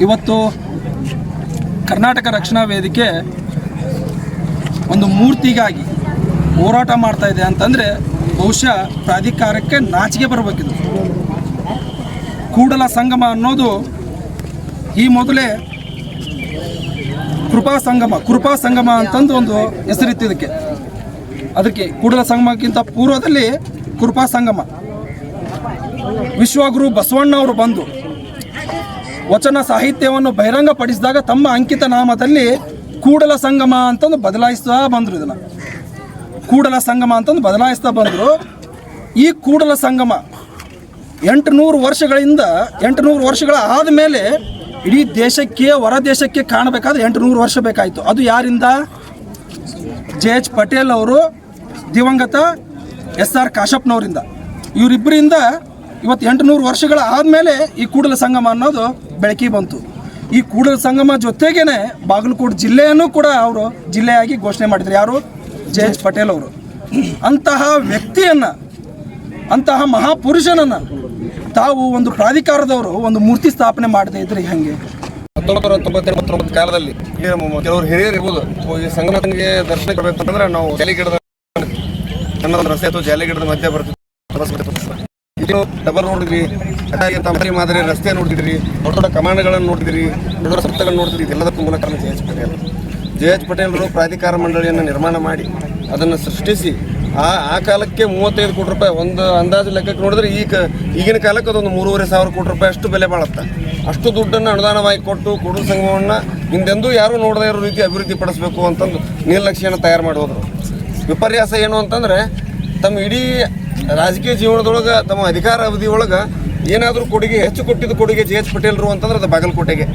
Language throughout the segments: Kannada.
ಇವತ್ತು ಕರ್ನಾಟಕ ರಕ್ಷಣಾ ವೇದಿಕೆ ಒಂದು ಮೂರ್ತಿಗಾಗಿ ಹೋರಾಟ ಮಾಡ್ತಾ ಇದೆ ಅಂತಂದರೆ ಬಹುಶಃ ಪ್ರಾಧಿಕಾರಕ್ಕೆ ನಾಚಿಕೆ ಬರಬೇಕಿದೆ ಕೂಡಲ ಸಂಗಮ ಅನ್ನೋದು ಈ ಮೊದಲೇ ಕೃಪಾ ಸಂಗಮ ಕೃಪಾ ಸಂಗಮ ಅಂತಂದು ಒಂದು ಹೆಸರಿತ್ತು ಇದಕ್ಕೆ. ಅದಕ್ಕೆ ಕೂಡಲ ಸಂಗಮಕ್ಕಿಂತ ಪೂರ್ವದಲ್ಲಿ ಕೃಪಾ ಸಂಗಮ. ವಿಶ್ವಗುರು ಬಸವಣ್ಣ ಅವರು ಬಂದು ವಚನ ಸಾಹಿತ್ಯವನ್ನು ಬಹಿರಂಗಪಡಿಸಿದಾಗ ತಮ್ಮ ಅಂಕಿತ ನಾಮದಲ್ಲಿ ಕೂಡಲ ಸಂಗಮ ಅಂತಂದು ಬದಲಾಯಿಸ್ತಾ ಬಂದರು ಇದನ್ನು. ಕೂಡಲ ಸಂಗಮ ಅಂತಂದು ಬದಲಾಯಿಸ್ತಾ ಬಂದರು. ಈ ಕೂಡಲ ಸಂಗಮ ಎಂಟು ನೂರು ವರ್ಷಗಳಿಂದ ಎಂಟು ನೂರು ವರ್ಷಗಳ ಆದಮೇಲೆ ಇಡೀ ದೇಶಕ್ಕೆ, ಹೊರ ದೇಶಕ್ಕೆ ಕಾಣಬೇಕಾದ್ರೆ ಎಂಟು ನೂರು ವರ್ಷ ಬೇಕಾಯಿತು. ಅದು ಯಾರಿಂದ? ಜೆ ಎಚ್ ಪಟೇಲ್ ಅವರು, ದಿವಂಗತ ಎಸ್ ಆರ್ ಕಾಶಪ್ಪನವರಿಂದ ಇವರಿಬ್ಬರಿಂದ ಇವತ್ತು ಎಂಟು ನೂರು ವರ್ಷಗಳ ಆದಮೇಲೆ ಈ ಕೂಡಲ ಸಂಗಮ ಅನ್ನೋದು ಬೆಳಕಿ ಬಂತು. ಈ ಕೂಡಲ ಸಂಗಮ ಜೊತೆಗೇನೆ ಬಾಗಲಕೋಟೆ ಜಿಲ್ಲೆಯನ್ನು ಕೂಡ ಅವರು ಜಿಲ್ಲೆಯಾಗಿ ಘೋಷಣೆ ಮಾಡಿದ್ರು. ಯಾರು? ಜೆ ಎಚ್ ಪಟೇಲ್ ಅವರು. ಅಂತಹ ವ್ಯಕ್ತಿಯನ್ನು, ಅಂತಹ ಮಹಾಪುರುಷನನ್ನು ತಾವು ಒಂದು ಪ್ರಾಧಿಕಾರದವರು ಒಂದು ಮೂರ್ತಿ ಸ್ಥಾಪನೆ ಮಾಡದೇ ಇದ್ರೆ ಹೆಂಗೆ? ಹತ್ತೊಂಬತ್ತು ನೂರ ತೊಂಬತ್ತೊಂಬತ್ತು ಕಾಲದಲ್ಲಿ ಕೆಲವರು ಹಿರಿಯರು ಇರ್ಬೋದು ಈ ಸಂಗಮನಿಗೆ ದರ್ಶನ ಕೊಡಬೇಕಂದ್ರೆ ನಾವು ಜಾಲಿಗಿಡದ ಕನ್ನಡ ರಸ್ತೆ ಅಥವಾ ಜಾಲಿಗಿಡದ ಮಧ್ಯೆ ಬರ್ತಿದ್ವಿ ಇದು ಡಬಲ್ ನೋಡಿದ್ವಿ ಅದಾಗಿಂತ ಮಾದರಿ ರಸ್ತೆ ನೋಡಿದ್ರಿ ದೊಡ್ಡ ದೊಡ್ಡ ಕಮಾಂಡ್ಗಳನ್ನು ನೋಡಿದ್ರಿ ದೊಡ್ಡ ದೊಡ್ಡ ಸಪ್ತಗಳನ್ನು ನೋಡಿದ್ರಿ ಇದೆಲ್ಲದಕ್ಕೂ ಮೂಲಕ J H Patel. J H ಪಟೇಲ್ರು ಪ್ರಾಧಿಕಾರ ಮಂಡಳಿಯನ್ನು ನಿರ್ಮಾಣ ಮಾಡಿ ಅದನ್ನು ಸೃಷ್ಟಿಸಿ ಆ ಆ ಕಾಲಕ್ಕೆ ಮೂವತ್ತೈದು ಕೋಟಿ ರೂಪಾಯಿ ಒಂದು ಅಂದಾಜು ಲೆಕ್ಕಕ್ಕೆ ನೋಡಿದ್ರೆ ಈಗ ಈಗಿನ ಕಾಲಕ್ಕೆ ಅದೊಂದು ಮೂರುವರೆ ಸಾವಿರ ಕೋಟಿ ರೂಪಾಯಿ ಅಷ್ಟು ಬೆಲೆ ಬಾಳುತ್ತೆ. ಅಷ್ಟು ದುಡ್ಡನ್ನು ಅನುದಾನವಾಗಿ ಕೊಟ್ಟು ಕೂಡಲ ಸಂಘವನ್ನು ಹಿಂದೆಂದೂ ಯಾರೂ ನೋಡದೇ ಇರೋ ರೀತಿ ಅಭಿವೃದ್ಧಿ ಪಡಿಸಬೇಕು ಅಂತಂದು ನಿರ್ಲಕ್ಷ್ಯನ ತಯಾರು ಮಾಡಿ ಹೋದರು. ವಿಪರ್ಯಾಸ ಏನು ಅಂತಂದರೆ ತಮ್ಮ ಇಡೀ ರಾಜಕೀಯ ಜೀವನದೊಳಗೆ, ತಮ್ಮ ಅಧಿಕಾರ ಅವಧಿಯೊಳಗೆ ಏನಾದರೂ ಕೊಡುಗೆ, ಹೆಚ್ಚು ಕೊಟ್ಟಿದ್ದ ಕೊಡುಗೆ ಜೆ ಎಚ್ ಪಟೇಲ್ರು ಅಂತಂದ್ರೆ ಅದು ಬಾಗಲಕೋಟೆಗೆ.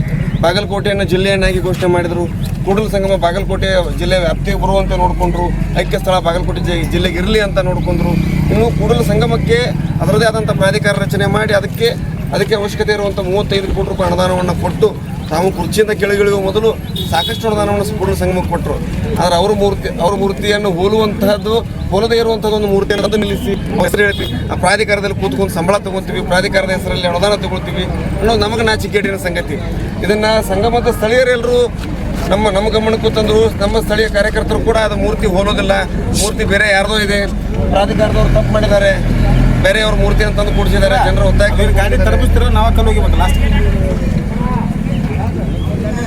ಬಾಗಲಕೋಟೆಯನ್ನು ಜಿಲ್ಲೆಯನ್ನಾಗಿ ಘೋಷಣೆ ಮಾಡಿದರು. ಕೂಡಲ ಸಂಗಮ ಬಾಗಲಕೋಟೆ ಜಿಲ್ಲೆ ವ್ಯಾಪ್ತಿಗೆ ಬರುವಂತೆ ನೋಡಿಕೊಂಡ್ರು. ಐಕ್ಯ ಸ್ಥಳ ಬಾಗಲಕೋಟೆ ಜಿಲ್ಲೆಗೆ ಇರಲಿ ಅಂತ ನೋಡಿಕೊಂಡ್ರು. ಇನ್ನು ಕೂಡಲ ಸಂಗಮಕ್ಕೆ ಅದರದೇ ಆದಂಥ ಪ್ರಾಧಿಕಾರ ರಚನೆ ಮಾಡಿ ಅದಕ್ಕೆ ಅದಕ್ಕೆ ಅವಶ್ಯಕತೆ ಇರುವಂಥ ಮೂವತ್ತೈದು ಕೋಟಿ ರೂಪಾಯಿ ಅನುದಾನವನ್ನು ಕೊಟ್ಟು ತಾವು ಕುರ್ಚಿಯಿಂದ ಕೆಳಗಿಳಿಯುವ ಮೊದಲು ಸಾಕಷ್ಟು ಅನುದಾನವನ್ನು ಪೂರ್ಣ ಸಂಗಮಕ್ಕೆ ಕೊಟ್ಟರು. ಆದರೆ ಅವ್ರ ಮೂರ್ತಿ ಅವ್ರ ಮೂರ್ತಿಯನ್ನು ಹೋಲುವಂತಹದ್ದು ಹೋಲದೇ ಇರುವಂಥದ್ದು ಒಂದು ಮೂರ್ತಿಯನ್ನು ಅದು ನಿಲ್ಲಿಸಿ. ಹೆಸರು ಹೇಳ್ತೀವಿ ಆ ಪ್ರಾಧಿಕಾರದಲ್ಲಿ ಕೂತ್ಕೊಂಡು ಸಂಬಳ ತಗೊತೀವಿ ಪ್ರಾಧಿಕಾರದ ಹೆಸರಲ್ಲಿ ಅನುದಾನ ತಗೊಳ್ತೀವಿ ಅನ್ನೋದು ನಮಗೆ ನಾಚಿಕೆಡಿನ ಸಂಗತಿ. ಇದನ್ನು ಸಂಗಮದ ಸ್ಥಳೀಯರೆಲ್ಲರೂ ನಮ್ಮ ನಮ್ಮ ಗಮನಕ್ಕೂ ತಂದರು. ನಮ್ಮ ಸ್ಥಳೀಯ ಕಾರ್ಯಕರ್ತರು ಕೂಡ ಅದು ಮೂರ್ತಿ ಹೋಲೋದಿಲ್ಲ. ಮೂರ್ತಿ ಬೇರೆ ಯಾರ್ದೋ ಇದೆ. ಪ್ರಾಧಿಕಾರದವ್ರು ತಪ್ಪು ಮಾಡಿದ್ದಾರೆ. ಬೇರೆಯವ್ರ ಮೂರ್ತಿ ಅಂತಂದು ಕೂಡಿಸಿದ್ದಾರೆ. ಜನರು ಒತ್ತಾಯ ಗಾಡಿ ತಲುಪಿಸ್ತಿರೋ ನಾವು ಕಲ್ ಹೋಗಿಬೇಕು ಲಾಸ್ಟ್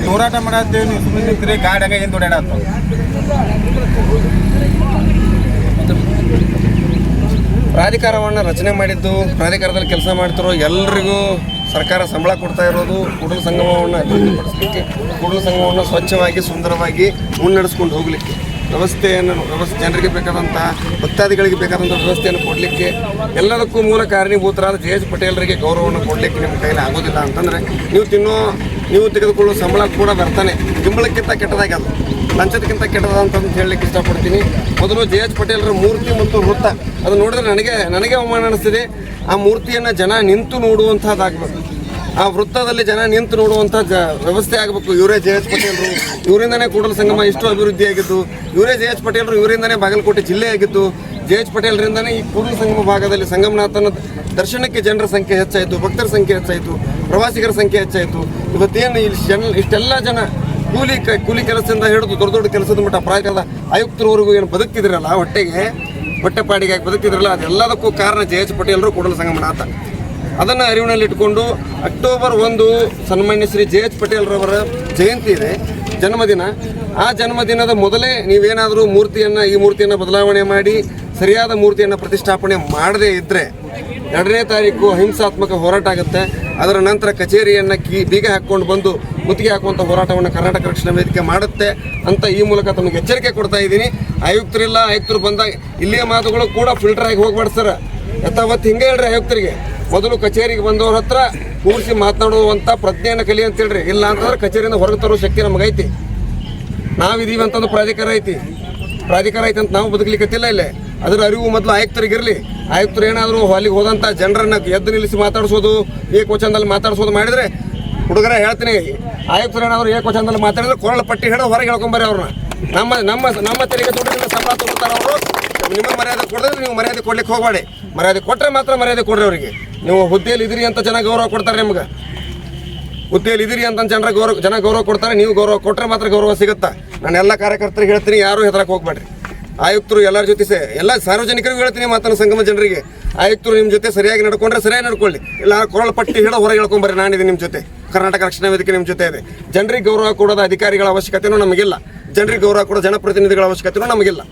ಹೋರಾಟ ಮಾಡತ್ತೇವೆ ನೀವು ಸುಮ್ಮನೆ ನಿಂತ್ರಿ, ಗಾಡಿ ಹಂಗ ಏನು ದೊಡ್ಡ ಪ್ರಾಧಿಕಾರವನ್ನು ರಚನೆ ಮಾಡಿದ್ದು, ಪ್ರಾಧಿಕಾರದಲ್ಲಿ ಕೆಲಸ ಮಾಡ್ತಿರೋ ಎಲ್ರಿಗೂ ಸರ್ಕಾರ ಸಂಬಳ ಕೊಡ್ತಾ ಇರೋದು ಕೂಡಲ ಸಂಗಮವನ್ನು ಅಭಿವೃದ್ಧಿಪಡಿಸಲಿಕ್ಕೆ, ಕೂಡಲ ಸಂಗಮವನ್ನು ಸ್ವಚ್ಛವಾಗಿ, ಸುಂದರವಾಗಿ ಮುನ್ನಡೆಸ್ಕೊಂಡು ಹೋಗಲಿಕ್ಕೆ. ವ್ಯವಸ್ಥೆಯನ್ನು, ವ್ಯವಸ್ಥೆ, ಜನರಿಗೆ ಬೇಕಾದಂಥ ಭಕ್ತಾದಿಗಳಿಗೆ ಬೇಕಾದಂಥ ವ್ಯವಸ್ಥೆಯನ್ನು ಕೊಡಲಿಕ್ಕೆ ಎಲ್ಲದಕ್ಕೂ ಮೂಲ ಕಾರಣೀಭೂತರಾದ ಜೆ ಎಚ್ ಪಟೇಲರಿಗೆ ಗೌರವವನ್ನು ಕೊಡಲಿಕ್ಕೆ ನಿಮ್ಮ ಕೈಯಲ್ಲಿ ಆಗೋದಿಲ್ಲ. ಅಂತಂದರೆ ನೀವು ತಿನ್ನೋ ನೀವು ತೆಗೆದುಕೊಳ್ಳುವ ಸಂಬಳ ಕೂಡ ಬರ್ತಾನೆ ಗಿಂಬಳಕ್ಕಿಂತ ಕೆಟ್ಟದಾಗಿ ಅದು. ಲಂಚದಕ್ಕಿಂತ ಕೆಟ್ಟದ ಅಂತಂದು ಹೇಳಲಿಕ್ಕೆ ಇಷ್ಟಪಡ್ತೀನಿ. ಮೊದಲು ಜೆ ಎಚ್ ಪಟೇಲರ ಮೂರ್ತಿ ಮತ್ತು ವೃತ್ತ. ಅದು ನೋಡಿದ್ರೆ ನನಗೆ ನನಗೆ ಅವಮಾನ ಅನಿಸ್ತಿದೆ. ಆ ಮೂರ್ತಿಯನ್ನು ಜನ ನಿಂತು ನೋಡುವಂಥದ್ದಾಗಬೇಕು ಆ ವೃತ್ತದಲ್ಲಿ ಜನ ನಿಂತು ನೋಡುವಂಥ ಜ, ವ್ಯವಸ್ಥೆ ಆಗಬೇಕು. ಇವರೇ ಜೆ ಎಚ್ ಪಟೇಲರು. ಇವರಿಂದನೇ ಕೂಡಲ ಸಂಗಮ ಇಷ್ಟು ಅಭಿವೃದ್ಧಿ ಆಗಿದ್ದು ಇವರೇ ಜೆ ಎಚ್ ಪಟೇಲರು ಇವರಿಂದನೇ ಬಾಗಲಕೋಟೆ ಜಿಲ್ಲೆ ಆಗಿದ್ದು ಜೆ ಎಚ್ ಪಟೇಲ್ರಿಂದನೇ ಈ ಕೂಡಲ ಸಂಗಮ ಭಾಗದಲ್ಲಿ ಸಂಗಮನಾಥನ ದರ್ಶನಕ್ಕೆ ಜನರ ಸಂಖ್ಯೆ ಹೆಚ್ಚಾಯಿತು, ಭಕ್ತರ ಸಂಖ್ಯೆ ಹೆಚ್ಚಾಯಿತು, ಪ್ರವಾಸಿಗರ ಸಂಖ್ಯೆ ಹೆಚ್ಚಾಯಿತು. ಇವತ್ತೇನು ಇಲ್ಲಿ ಜನ ಇಷ್ಟೆಲ್ಲ ಜನ ಕೂಲಿ ಕೂಲಿ ಕೆಲಸದಿಂದ ಹಿಡಿದು ದೊಡ್ಡ ದೊಡ್ಡ ಕೆಲಸದ ಮಟ್ಟ ಪ್ರಾಯದ ಆಯುಕ್ತರವರೆಗೂ ಏನು ಬದುಕ್ತಿದ್ರಲ್ಲ ಹೊಟ್ಟೆಗೆ? ಹೊಟ್ಟೆಪಾಡಿಗೆ ಬದುಕ್ತಿದ್ರಲ್ಲ, ಅದೆಲ್ಲದಕ್ಕೂ ಕಾರಣ ಜೆ ಎಚ್ ಪಟೇಲರು ಕೂಡಲ ಸಂಗಮನಾಥ. ಅದನ್ನು ಅರಿವಿನಲ್ಲಿಟ್ಟುಕೊಂಡು ಅಕ್ಟೋಬರ್ ಒಂದು ಸನ್ಮಾನ್ಯ ಶ್ರೀ ಜೆ ಎಚ್ ಪಟೇಲ್ರವರ ಜಯಂತಿ ಇದೆ, ಜನ್ಮದಿನ. ಆ ಜನ್ಮದಿನದ ಮೊದಲೇ ನೀವೇನಾದರೂ ಮೂರ್ತಿಯನ್ನು, ಈ ಮೂರ್ತಿಯನ್ನು ಬದಲಾವಣೆ ಮಾಡಿ ಸರಿಯಾದ ಮೂರ್ತಿಯನ್ನು ಪ್ರತಿಷ್ಠಾಪನೆ ಮಾಡದೇ ಇದ್ದರೆ ಎರಡನೇ ತಾರೀಕು ಅಹಿಂಸಾತ್ಮಕ ಹೋರಾಟ ಆಗುತ್ತೆ. ಅದರ ನಂತರ ಕಚೇರಿಯನ್ನು ಕಿ, ಬೀಗ ಹಾಕ್ಕೊಂಡು ಬಂದು ಮುತ್ತಿಗೆ ಹಾಕುವಂಥ ಹೋರಾಟವನ್ನು ಕರ್ನಾಟಕ ರಕ್ಷಣಾ ವೇದಿಕೆ ಮಾಡುತ್ತೆ ಅಂತ ಈ ಮೂಲಕ ತಮಗೆ ಎಚ್ಚರಿಕೆ ಕೊಡ್ತಾ ಇದ್ದೀನಿ. ಆಯುಕ್ತರಿಲ್ಲ, ಆಯುಕ್ತರು ಬಂದಾಗ ಇಲ್ಲಿಯ ಮಾತುಗಳು ಕೂಡ ಫಿಲ್ಟರ್ ಆಗಿ ಹೋಗ್ಬಾರ್ದು ಸರ್. ಯಥಾವತ್ತು ಹಿಂಗೆ ಹೇಳ್ರಿ ಆಯುಕ್ತರಿಗೆ. ಮೊದಲು ಕಚೇರಿಗೆ ಬಂದವ್ರ ಹತ್ರ ಕೂರಿಸಿ ಮಾತನಾಡುವಂಥ ಪ್ರಜ್ಞೆಯನ್ನು ಕಲಿ ಅಂತ ಹೇಳ್ರಿ. ಇಲ್ಲ ಅಂತಂದ್ರೆ ಕಚೇರಿಯಿಂದ ಹೊರಗೆ ತರೋ ಶಕ್ತಿ ನಮಗೈತಿ. ನಾವಿದೀವಿ ಅಂತಂದು ಪ್ರಾಧಿಕಾರ ಐತಿ. ಪ್ರಾಧಿಕಾರ ಐತೆ ಅಂತ ನಾವು ಬದುಕಲಿಕ್ಕತ್ತಿಲ್ಲ ಇಲ್ಲೇ. ಅದರ ಅರಿವು ಮೊದಲು ಆಯುಕ್ತರಿಗೆ ಇರಲಿ ಆಯುಕ್ತರು ಏನಾದರೂ ಅಲ್ಲಿಗೆ ಹೋದಂಥ ಜನರನ್ನು ಎದ್ದು ನಿಲ್ಲಿಸಿ ಮಾತಾಡಿಸೋದು, ಏಕವಚನದಲ್ಲಿ ಮಾತಾಡಿಸೋದು ಮಾಡಿದರೆ, ಹುಡುಗರ ಹೇಳ್ತೀನಿ, ಆಯುಕ್ತರು ಏನಾದರೂ ಏಕವಚನದಲ್ಲಿ ಮಾತಾಡಿದ್ರೆ ಕೊರಳ ಪಟ್ಟಿ ಹೇಳೋ ಹೊರಗೆ ಹೇಳ್ಕೊಂಬರ್ರಿ ಅವ್ರನ್ನ. ನಮ್ಮ ನಮ್ಮ ನಮ್ಮ ತೆರಿಗೆ ದುಡ್ಡಿನಿಂದ ಸಂಬಳ ತಗೊಳ್ತಾರೆ ಅವರು. ನಿಮಗೆ ಮರ್ಯಾದೆ ಕೊಡಿದ್ರೆ ನೀವು ಮರ್ಯಾದೆ ಕೊಡ್ಲಿಕ್ಕೆ ಹೋಗಬೇಡಿ. ಮರ್ಯಾದೆ ಕೊಟ್ಟರೆ ಮಾತ್ರ ಮರ್ಯಾದೆ ಕೊಡ್ರಿ ಅವರಿಗೆ. ನೀವು ಹುದ್ದೆಯಲ್ಲಿ ಇದ್ರಿ ಅಂತ ಜನ ಗೌರವ ಕೊಡ್ತಾರೆ ನಿಮ್ಗೆ. ಹುದ್ದೆಯಲ್ಲಿ ಇದ್ರಿ ಅಂತ ಜನರ ಗೌರವ, ಜನ ಗೌರವ ಕೊಡ್ತಾರೆ, ನೀವು ಗೌರವ ಕೊಟ್ಟರೆ ಮಾತ್ರ ಗೌರವ ಸಿಗುತ್ತಾ? ನಾನು ಎಲ್ಲ ಕಾರ್ಯಕರ್ತರಿಗೆ ಹೇಳ್ತೀನಿ, ಯಾರು ಹೆದರಕ್ಕೆ ಹೋಗ್ಬೇಡ್ರಿ. ಆಯುಕ್ತರು ಎಲ್ಲರ ಜೊತೆ ಸೇ ಎಲ್ಲ ಸಾರ್ವಜನಿಕರಿಗೂ ಹೇಳ್ತೀನಿ ಮಾತನ್ನು ಸಂಗಮ ಜನರಿಗೆ. ಆಯುಕ್ತರು ನಿಮ್ಮ ಜೊತೆ ಸರಿಯಾಗಿ ನಡ್ಕೊಂಡ್ರೆ ಸರಿಯಾಗಿ ನಡ್ಕೊಳ್ಳಿ. ಇಲ್ಲ ಕೊರಳ ಪಟ್ಟಿ ಹೇಳೋ ಹೊರಗೆ ಹೇಳ್ಕೊಂಬರ್ರಿ ನಾನಿದೆ ನಿಮ್ಮ ಜೊತೆ. ಕರ್ನಾಟಕ ರಕ್ಷಣಾ ವೇದಿಕೆ ನಿಮ್ಮ ಜೊತೆ ಇದೆ. ಜನರಿಗೆ ಗೌರವ ಕೊಡೋದ ಅಧಿಕಾರಿಗಳ ಅವಶ್ಯಕತೆನೂ ನಮಗಿಲ್ಲ. ಜನರಿಗೆ ಗೌರವ ಕೊಡೋ ಜನಪ್ರತಿನಿಧಿಗಳ ಅವಶ್ಯಕತೆಯೂ ನಮಗಿಲ್ಲ.